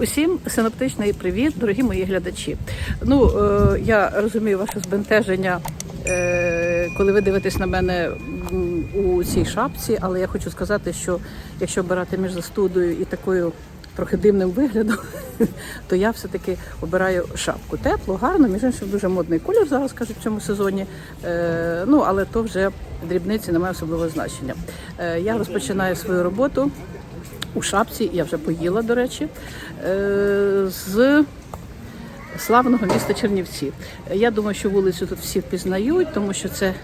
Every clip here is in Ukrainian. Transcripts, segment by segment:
Усім синоптичний привіт, дорогі мої глядачі. Ну е, я розумію ваше збентеження, е, коли ви дивитесь на мене у цій шапці, але я хочу сказати, що якщо обирати між застудою і такою трохи дивним виглядом, то я все-таки обираю шапку. Тепло, гарно, між іншим дуже модний колір зараз кажуть в цьому сезоні. Е, ну але то вже дрібниці не має особливого значення. Я розпочинаю свою роботу у шапці, я вже поїла, до речі, е, з славного міста Чернівці. Я думаю, що вулицю тут всі впізнають, тому що це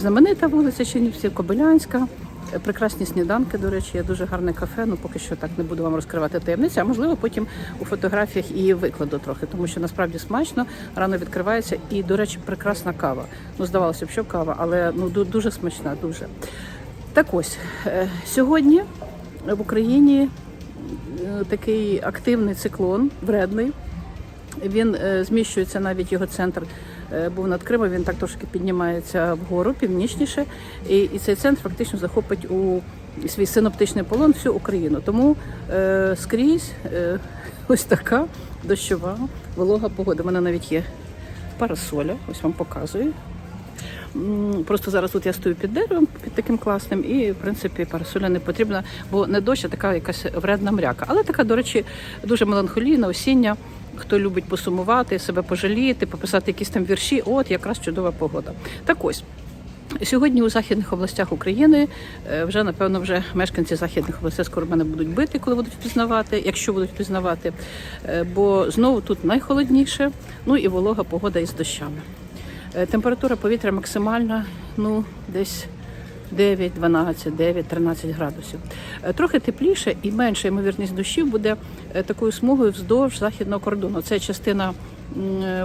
знаменита вулиця Чернівців, Кобилянська. Е, Прекрасні сніданки, до речі, є дуже гарне кафе. Ну поки що так не буду вам розкривати таємниці, а можливо потім у фотографіях і викладу трохи, тому що насправді смачно, рано відкривається і, до речі, прекрасна кава. Ну, здавалося б, що кава, але ну дуже смачна, дуже. Так ось е, сьогодні в Україні е, такий активний циклон, вредний. Він е, зміщується навіть його центр е, був над Кримом. Він так трошки піднімається вгору, північніше, і, і цей центр фактично захопить у свій синоптичний полон всю Україну. Тому е, скрізь е, ось така дощова волога погода. У мене навіть є парасоля, ось вам показую. Просто зараз тут я стою під деревом, під таким класним, і в принципі парасоля не потрібна, бо не дощ, а така якась вредна мряка. Але така, до речі, дуже меланхолійна, осіння. Хто любить посумувати, себе пожаліти, пописати якісь там вірші, от якраз чудова погода. Так ось. Сьогодні у західних областях України е, вже напевно вже мешканці західних областей скоро мене будуть бити, коли будуть впізнавати, якщо будуть впізнавати. Е, Бо знову тут найхолодніше, ну і волога погода із дощами. Е, Температура повітря максимальна, ну десь 9, 12, 9, 13 градусів. Е, Трохи тепліше і менша ймовірність дощів буде е, такою смугою вздовж західного кордону. Це частина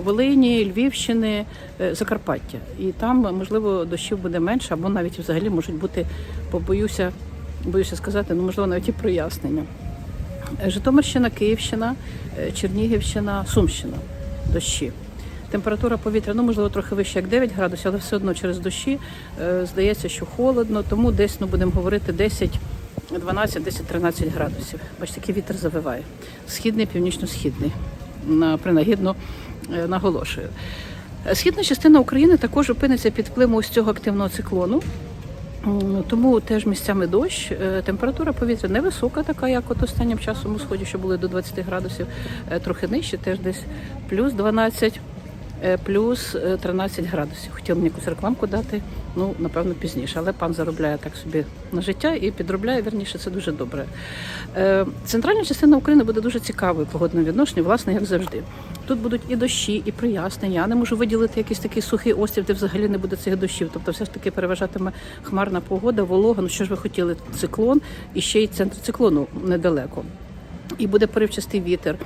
Волині, Львівщини, Закарпаття. І там, можливо, дощів буде менше, або навіть взагалі можуть бути, побоюся, боюся сказати, ну можливо, навіть і прояснення. Житомирщина, Київщина, Чернігівщина, Сумщина. Дощі. Температура повітря, ну можливо, трохи вище, як 9 градусів, але все одно через дощі е, здається, що холодно, тому десь ну, будемо говорити 10, 12, 10, 13 градусів. Бачите, який вітер завиває. Східний, північно-східний. На, принагідно е, наголошую. Східна частина України також опиниться під впливом ось цього активного циклону. Тому теж місцями дощ. Е, Температура повітря невисока, така як от останнім часом у сході, що були до 20 градусів, трохи нижче, теж десь плюс 12, е, плюс е, 13 градусів. Хотіла мені якусь рекламку дати, ну напевно пізніше. Але пан заробляє так собі на життя і підробляє вірніше, це дуже добре. Е, Центральна частина України буде дуже цікавою погодним відношенням, власне, як завжди. Тут будуть і дощі, і прояснення. Я не можу виділити якийсь такий сухий острів, де взагалі не буде цих дощів. Тобто, все ж таки переважатиме хмарна погода, волога. Ну що ж ви хотіли? Циклон і ще й центр циклону недалеко. І буде поривчастий вітер,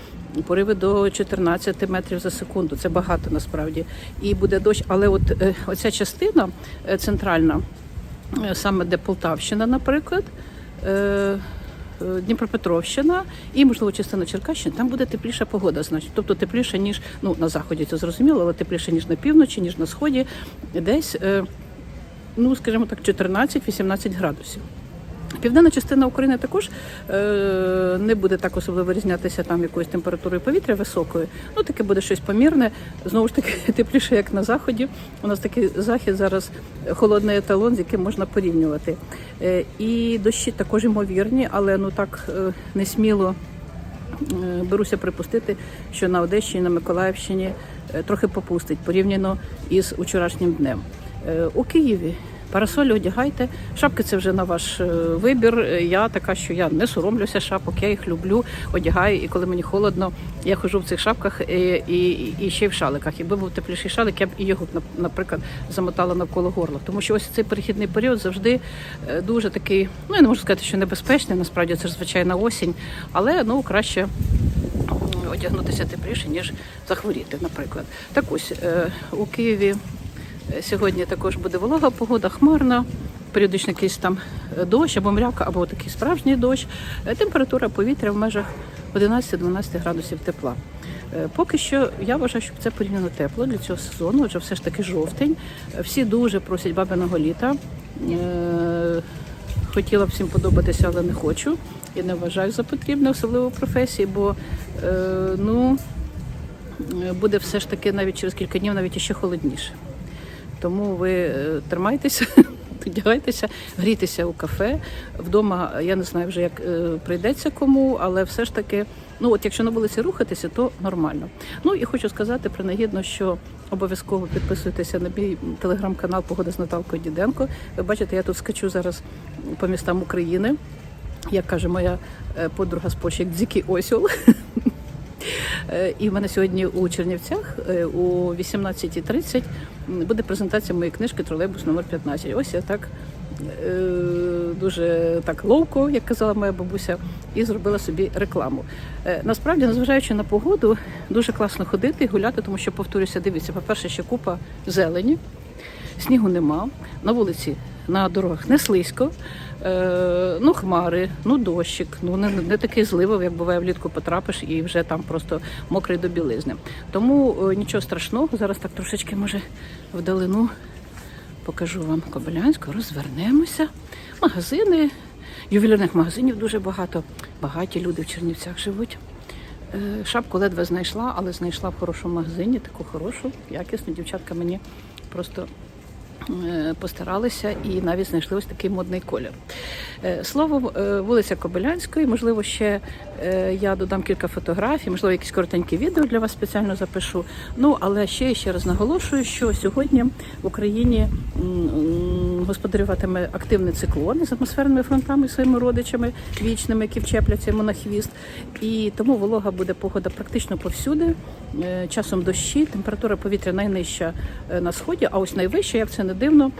пориви до 14 метрів за секунду. Це багато насправді. І буде дощ. Але от е, оця частина е, центральна, е, саме де Полтавщина, наприклад. Дніпропетровщина і, можливо, частина Черкащини, там буде тепліша погода, значить. Тобто тепліше, ніж ну на заході, це зрозуміло, але тепліше, ніж на півночі, ніж на сході, десь, ну скажімо так, 14-18 градусів. Південна частина України також е, не буде так особливо вирізнятися там якоюсь температурою повітря високою. Ну таке буде щось помірне. Знову ж таки тепліше, як на заході. У нас такий захід зараз холодний еталон, з яким можна порівнювати. Е, і дощі також ймовірні, але ну так е, не сміло Е, Беруся припустити, що на Одещині, на Миколаївщині е, трохи попустить порівняно із вчорашнім днем. Е, У Києві парасолі одягайте. Шапки це вже на ваш е, вибір. Е, Я така, що я не соромлюся шапок, я їх люблю, одягаю. І коли мені холодно, я ходжу в цих шапках і, і, і ще й в шаликах. Якби був тепліший шалик, я б і його нап- наприклад замотала навколо горла. Тому що ось цей перехідний період завжди е, дуже такий. Ну я не можу сказати, що небезпечний. Насправді це звичайна осінь, але ну краще одягнутися тепліше, ніж захворіти, наприклад. Так ось е, у Києві е, сьогодні також буде волога погода, хмарна. Періодично якийсь там дощ або мряка, або такий справжній дощ. Е, Температура повітря в межах 11-12 градусів тепла. Е, Поки що я вважаю, що це порівняно тепло для цього сезону, адже все ж таки жовтень. Всі дуже просять бабиного літа. Е, хотіла б всім подобатися, але не хочу. І не вважаю за потрібне, особливо в професії, бо ну, буде все ж таки навіть через кілька днів навіть іще холодніше. Тому ви е, тримайтеся, піддягайтеся, грійтеся у кафе. Вдома я не знаю вже, як е, прийдеться кому, але все ж таки, ну от якщо на вулиці рухатися, то нормально. Ну і хочу сказати принагідно, що обов'язково підписуйтеся на мій телеграм-канал Погода з Наталкою Діденко. Ви бачите, я тут скачу зараз по містам України. Як каже моя е, подруга з Польщі, як дзикий осьол. Е, І в мене сьогодні у Чернівцях е, у 18.30 буде презентація моєї книжки Тролейбус номер 15. Ось я так е, дуже так ловко, як казала моя бабуся, і зробила собі рекламу. Е, Насправді, незважаючи на погоду, дуже класно ходити і гуляти, тому що повторюся, дивіться, по-перше, ще купа зелені, снігу нема, на вулиці. На дорогах не слизько, е, ну хмари, ну дощик, ну не, не такий зливий, як буває влітку потрапиш і вже там просто мокрий до білизни. Тому е, нічого страшного. Зараз так трошечки може вдалину покажу вам Кобилянську, розвернемося. Магазини, ювелірних магазинів дуже багато. Багаті люди в Чернівцях живуть. Е, Шапку ледве знайшла, але знайшла в хорошому магазині, таку хорошу, якісну. Дівчатка мені просто постаралися і навіть знайшли ось такий модний колір. Е, Словом, е, вулиця Кобилянської, можливо, ще е, я додам кілька фотографій, можливо, якісь коротенькі відео для вас спеціально запишу. Ну, але ще ще раз наголошую, що сьогодні в Україні господарюватиме активний циклон з атмосферними фронтами своїми родичами вічними, які вчепляться йому на хвіст. І тому волога буде погода практично повсюди. Е, Часом дощі, температура повітря найнижча е, на сході, а ось найвища, як це не дивно,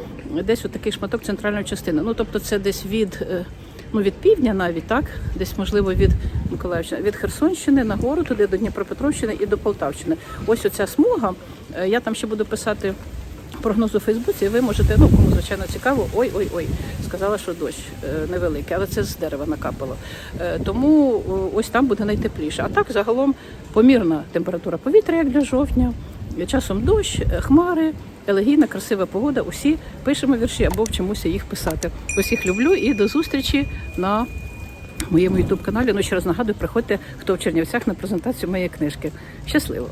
десь отакий шматок центральної частини. Ну тобто, це десь від. е, Ну, від півдня навіть так, десь можливо від Миколаївщини, від Херсонщини нагору туди до Дніпропетровщини і до Полтавщини. Ось оця смуга. Я там ще буду писати прогноз у Фейсбуці. Ви можете, ну кому звичайно цікаво, ой, ой, ой, сказала, що дощ е, невеликий, але це з дерева накапало. Е, Тому ось там буде найтепліше. А так загалом помірна температура повітря, як для жовтня. Часом дощ, е, хмари, елегійна, красива погода. Усі пишемо вірші або вчимося їх писати. Усіх люблю і до зустрічі на моєму ютуб каналі. Ну ще раз нагадую, приходьте, хто в Чернівцях на презентацію моєї книжки. Щасливо!